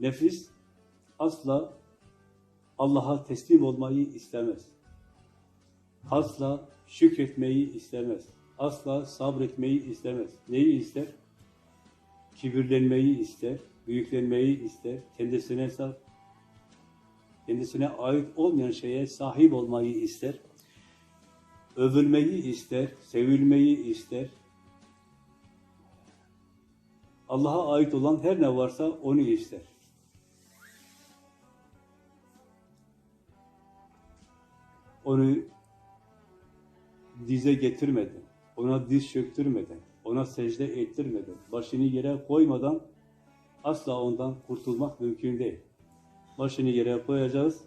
Nefis asla Allah'a teslim olmayı istemez. Asla şükretmeyi istemez. Asla sabretmeyi istemez. Neyi ister? Kibirlenmeyi ister, büyüklenmeyi ister, kendisine kendisine ait olmayan şeye sahip olmayı ister. Övülmeyi ister, sevilmeyi ister. Allah'a ait olan her ne varsa onu ister. Onu dize getirmeden, ona diz çöktürmeden, ona secde ettirmeden, başını yere koymadan asla ondan kurtulmak mümkün değil. Başını yere koyacağız,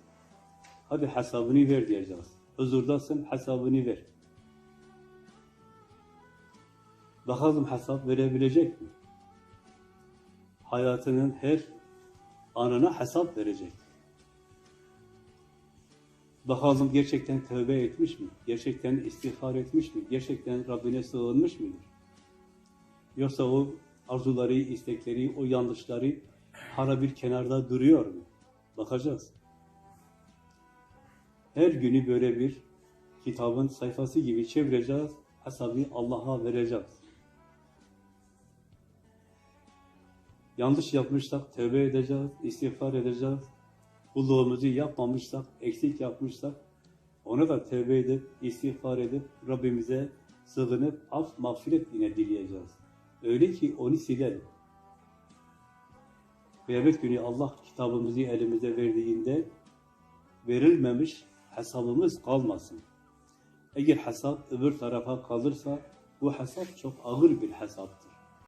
hadi hesabını ver diyeceğiz. Huzurdasın, hesabını ver. Bakalım hesap verebilecek mi? Hayatının her anına hesap verecek. Bakalım gerçekten tövbe etmiş mi? Gerçekten istiğfar etmiş mi? Gerçekten Rabbine sığınmış mıdır? Yoksa o arzuları, istekleri, o yanlışları hala bir kenarda duruyor mu? Bakacağız. Her günü böyle bir kitabın sayfası gibi çevireceğiz, hesabı Allah'a vereceğiz. Yanlış yapmışsak tövbe edeceğiz, istiğfar edeceğiz. Kulluğumuzu yapmamışsak, eksik yapmışsak ona da tövbe edip, istiğfar edip Rabbimize sığınıp af, mağfiret yine dileyeceğiz. Öyle ki onu silelim. Kıyamet günü Allah kitabımızı elimize verdiğinde verilmemiş hesabımız kalmasın. Eğer hesap öbür tarafa kalırsa bu hesap çok ağır bir hesaptır.